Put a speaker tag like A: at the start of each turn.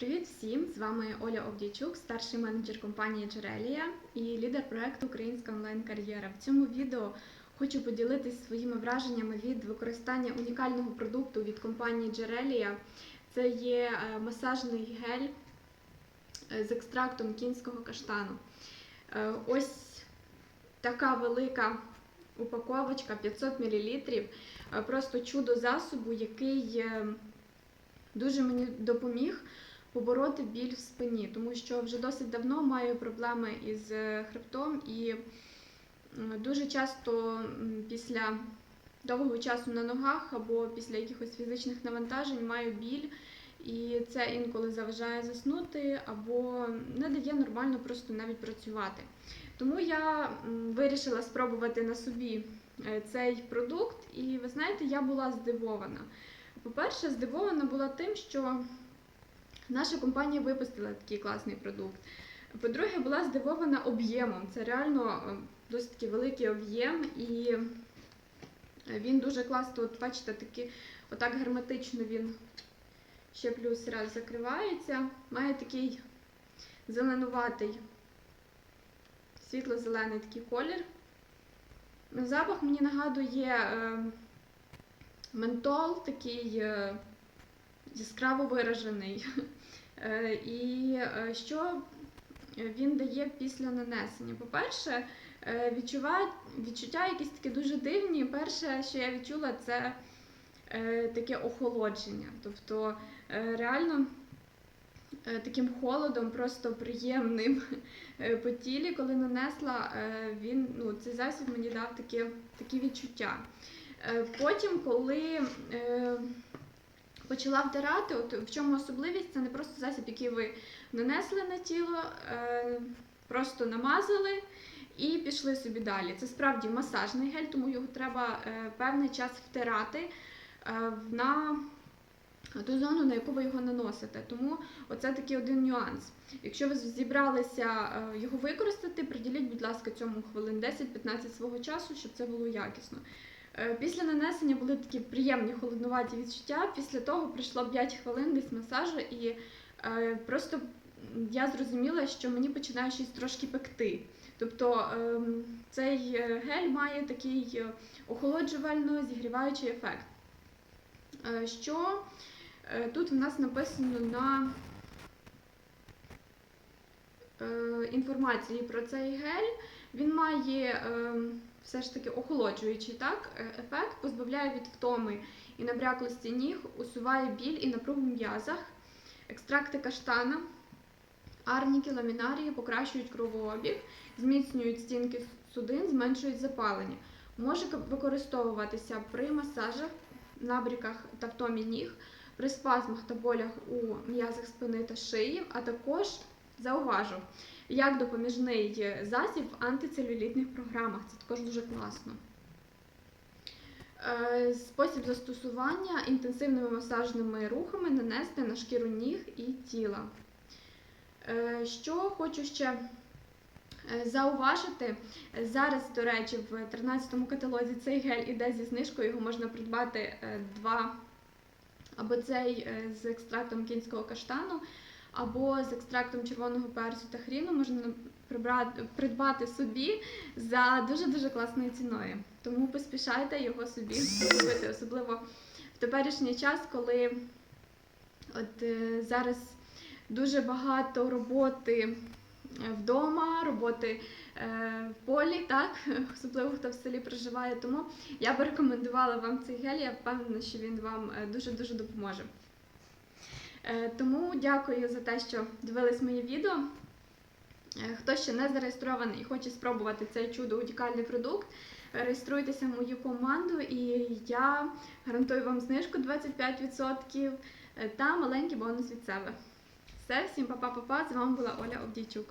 A: Привіт всім! З вами Оля Овдійчук, старший менеджер компанії Джерелія і лідер проекту Українська онлайн-кар'єра. В цьому відео хочу поділитися своїми враженнями від використання унікального продукту від компанії Джерелія. Це є е, масажний гель е, з екстрактом кінського каштану. Е, Ось така велика упаковочка 500 мл. Просто чудо засобу, який дуже мені допоміг побороти біль в спині, тому що вже досить давно маю проблеми із е, хребтом і дуже часто після довгого часу на ногах або після якихось фізичних навантажень маю біль. І це інколи заважає заснути або не дає нормально просто навіть працювати. Тому я вирішила спробувати на собі е, цей продукт, і ви знаєте, я була здивована. По-перше, здивована була тим, що наша компанія випустила такий класний продукт. По-друге, була здивована об'ємом. Це реально е, досить такий великий об'єм, і він дуже класно, от бачите, таки, отак герметично він ще плюс раз закривається. Має такий зеленуватий, світло-зелений такий колір. Запах мені нагадує е, ментол, такий е, яскраво виражений. Е, І е, що він дає після нанесення? По-перше, е, відчуття якісь такі дуже дивні. Перше, що я відчула, це таке охолодження. Тобто реально таким холодом, просто приємним по тілі, коли нанесла, він, ну, цей засіб мені дав такі, такі відчуття. Потім, коли почала втирати, от в чому особливість, це не просто засіб, який ви нанесли на тіло, е, просто намазали і пішли собі далі. Це справді масажний гель, тому його треба е, певний час втирати е, на ту зону, на яку ви його наносите. Тому оце такий один нюанс. Якщо ви зібралися його використати, приділіть, будь ласка, цьому хвилин 10-15 свого часу, щоб це було якісно. Е, Після нанесення були такі приємні холоднуваті відчуття. Після того пройшло 5 хвилин десь масажу, і е, просто я зрозуміла, що мені починає щось трошки пекти. Тобто ем, цей е, гель має такий е, охолоджувально зігріваючий ефект. Що тут в нас написано на інформації про цей гель, він має ем, все ж таки охолоджуючий так, е, ефект, позбавляє від втоми і набряклості ніг, усуває біль і напругу в м'язах, екстракти каштана, арніки, ламінарії покращують кровообіг, зміцнюють стінки судин, зменшують запалення. Може використовуватися при масажах, набріках та втомі ніг, при спазмах та болях у м'язах спини та шиї, а також зауважу, як допоміжний засіб в антицелюлітних програмах. Це також дуже класно. Е, Спосіб застосування інтенсивними масажними рухами нанести на шкіру ніг і тіла. Е, Що хочу ще е, зауважити, зараз, до речі, в 13-му каталозі цей гель іде зі знижкою, його можна придбати два або цей з екстрактом кінського каштану, або з екстрактом червоного перцю та хріну можна прибрати, придбати собі за дуже-дуже класною ціною. Тому поспішайте його собі купити, особливо в теперішній час, коли от е, зараз дуже багато роботи е, вдома, роботи е, в полі, так, особливо хто в селі проживає. Тому я би рекомендувала вам цей гель, я впевнена, що він вам дуже-дуже допоможе. Е, Тому дякую за те, що дивились моє відео. Е, Хто ще не зареєстрований і хоче спробувати цей чудо унікальний продукт, реєструйтеся в мою команду, і я гарантую вам знижку 25% е, та маленький бонус від себе. Все, всім па-па-па-па, З вами була Оля Овдійчук.